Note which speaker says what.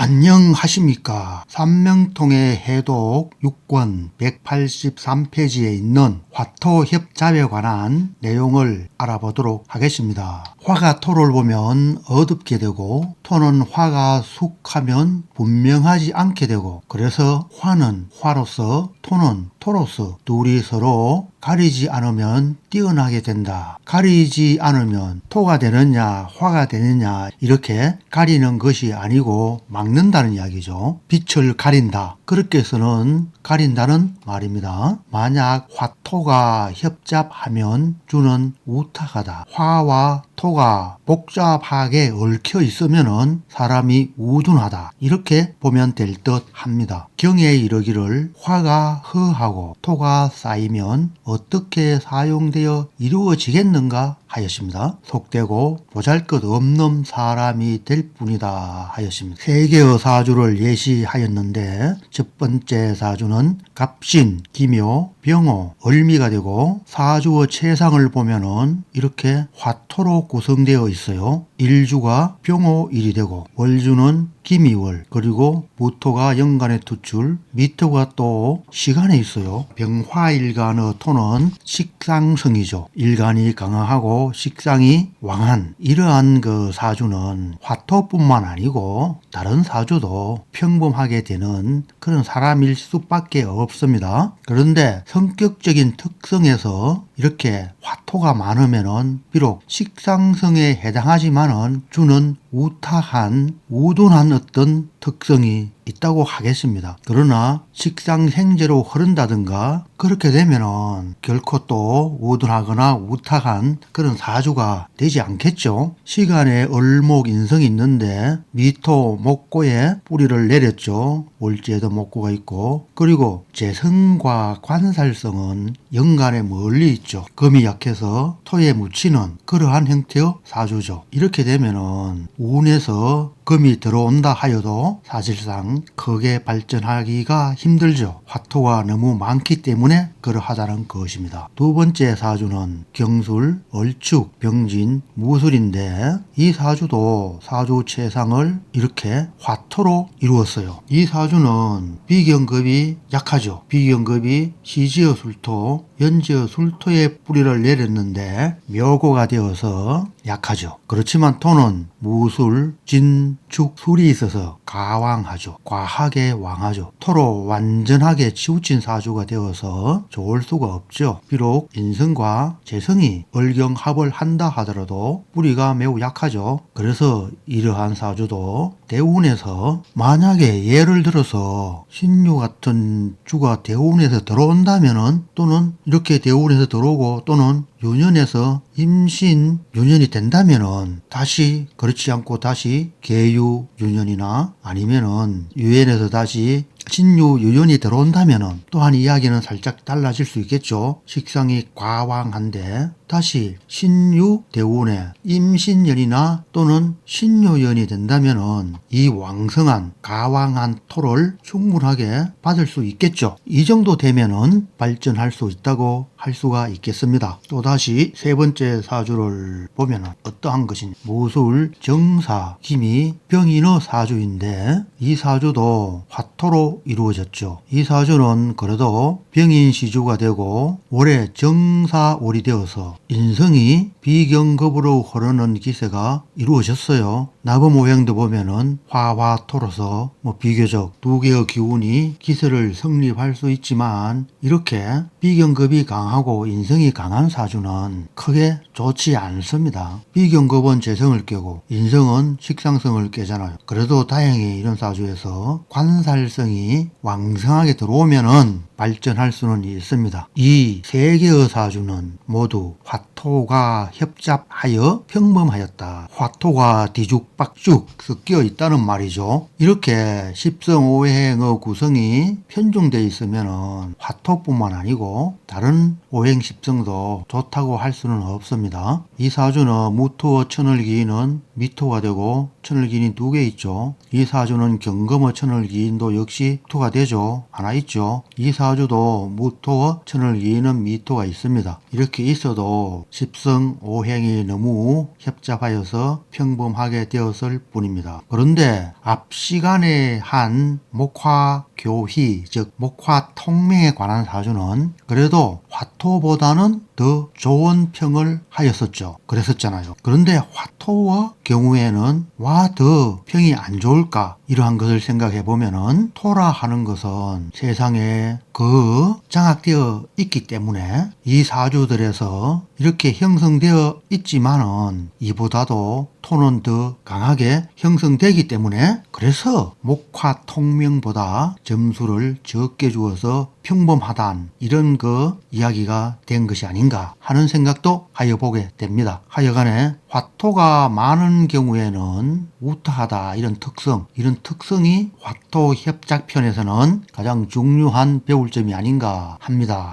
Speaker 1: 안녕하십니까. 삼명통의 해독 6권 183페이지에 있는 화토 협잡에 관한 내용을 알아보도록 하겠습니다. 화가 토를 보면 어둡게 되고 토는 화가 숙하면 분명하지 않게 되고 그래서 화는 화로서 토는 토로서 둘이 서로 가리지 않으면 뛰어나게 된다. 가리지 않으면 토가 되느냐 화가 되느냐 이렇게 가리는 것이 아니고 막는다는 이야기죠. 빛을 가린다. 그렇게 해서는 가린다는 말입니다. 만약 화토가 협잡하면 주는 우탁하다. 화와 토가 복잡하게 얽혀 있으면은 사람이 우둔하다. 이렇게 보면 될 듯 합니다. 경에 이르기를 화가 허하고 토가 쌓이면 어떻게 사용되어 이루어지겠는가 하였습니다. 속되고 보잘것 없는 사람이 될 뿐이다 하였습니다. 세 개의 사주를 예시하였는데 첫 번째 사주는 갑신, 기묘, 병호, 을미가 되고 사주의 최상을 보면은 이렇게 화토로 구성되어 있어요. 일주가 병호 일이 되고 월주는 기미월 그리고 무토가 연간의 투출 미토가 또 시간에 있어요. 병화일간의 토는 식상성이죠. 일간이 강하고 식상이 왕한 이러한 그 사주는 화토뿐만 아니고 다른 사주도 평범하게 되는 그런 사람일 수밖에 없습니다. 그런데 성격적인 특성에서 이렇게 화토가 많으면은 비록 식상성에 해당하지만은 주는 우타한 우둔한 어떤 특성이 있다고 하겠습니다. 그러나 식상생제로 흐른다든가 그렇게 되면은 결코 또 우둔하거나 우탁한 그런 사주가 되지 않겠죠. 시간에 을목 인성이 있는데 미토 목고에 뿌리를 내렸죠. 월지에도 목고가 있고 그리고 재성과 관살성은 연간에 멀리 있죠. 금이 약해서 토에 묻히는 그러한 형태의 사주죠. 이렇게 되면은 운에서 금이 들어온다 하여도 사실상 크게 발전하기가 힘들죠. 화토가 너무 많기 때문에 그러하다는 것입니다. 두 번째 사주는 경술, 얼축, 병진, 무술인데 이 사주도 사주 최상을 이렇게 화토로 이루었어요. 이 사주는 비경급이 약하죠. 비경급이 시지어 술토, 연지어 술토의 뿌리를 내렸는데 묘고가 되어서 약하죠. 그렇지만 토는 무술, 진, 축, 술이 있어서 가왕하죠. 과하게 왕하죠. 토로 완전하게 치우친 사주가 되어서 좋을 수가 없죠. 비록 인성과 재성이 얼경합을 한다 하더라도 뿌리가 매우 약하죠. 그래서 이러한 사주도 대운에서 만약에 예를 들어서 신유 같은 주가 대운에서 들어온다면은 또는 이렇게 대운에서 들어오고 또는 유년에서 임신 유년이 된다면은 다시 그렇지 않고 다시 계유 유년이나 아니면은 유엔에서 다시 신유 유년이 들어온다면은 또한 이야기는 살짝 달라질 수 있겠죠. 식상이 과왕한데 다시 신유 대운에 임신년이나 또는 신유연이 된다면 은 이 왕성한 가왕한 토를 충분하게 받을 수 있겠죠. 이 정도 되면 은 발전할 수 있다고 할 수가 있겠습니다. 또다시 세 번째 사주를 보면은 어떠한 것인 무술, 정사, 기미, 병인의 사주인데 이 사주도 화토로 이루어졌죠. 이 사주는 그래도 병인 시주가 되고 올해 정사월이 되어서 인성이 비경급으로 흐르는 기세가 이루어졌어요. 나무 모양도 보면은 화화토로서 뭐 비교적 두 개의 기운이 기세를 성립할 수 있지만 이렇게 비경급이 강하고 인성이 강한 사주는 크게 좋지 않습니다. 비경급은 재성을 깨고 인성은 식상성을 깨잖아요. 그래도 다행히 이런 사주에서 관살성이 왕성하게 들어오면은 발전할 수는 있습니다. 이 세 개의 사주는 모두 화 토가 협잡하여 평범하였다. 화토가 뒤죽박죽 섞여 있다는 말이죠. 이렇게 십성오행의 구성이 편중되어 있으면 화토뿐만 아니고 다른 오행 십성도 좋다고 할 수는 없습니다. 이 사주는 무토와 천을 기인은 미토가 되고 천을기인이 두개 있죠. 이 사주는 경금의 천을기인도 역시 토가 되죠. 하나 있죠. 이 사주도 무토와 천을기인은 미토가 있습니다. 이렇게 있어도 십성 오행이 너무 협잡하여서 평범하게 되었을 뿐입니다. 그런데 앞 시간에 한 목화 교희 즉 목화 통명에 관한 사주는 그래도 화토보다는 더 좋은 평을 하였었죠. 그랬었잖아요. 그런데 화토와 경우에는 와 더 평이 안 좋을까 이러한 것을 생각해 보면은 토라 하는 것은 세상에 그 장악되어 있기 때문에 이 사주들에서 이렇게 형성되어 있지만은 이보다도 토는 더 강하게 형성되기 때문에 그래서 목화 통명보다 점수를 적게 주어서 평범하단 이런 그 이야기가 된 것이 아닌가 하는 생각도 하여 보게 됩니다. 하여간에 화토가 많은 경우에는 우타하다 이런 특성 이런 특성이 화토 협작편에서는 가장 중요한 배울 점이 아닌가 합니다.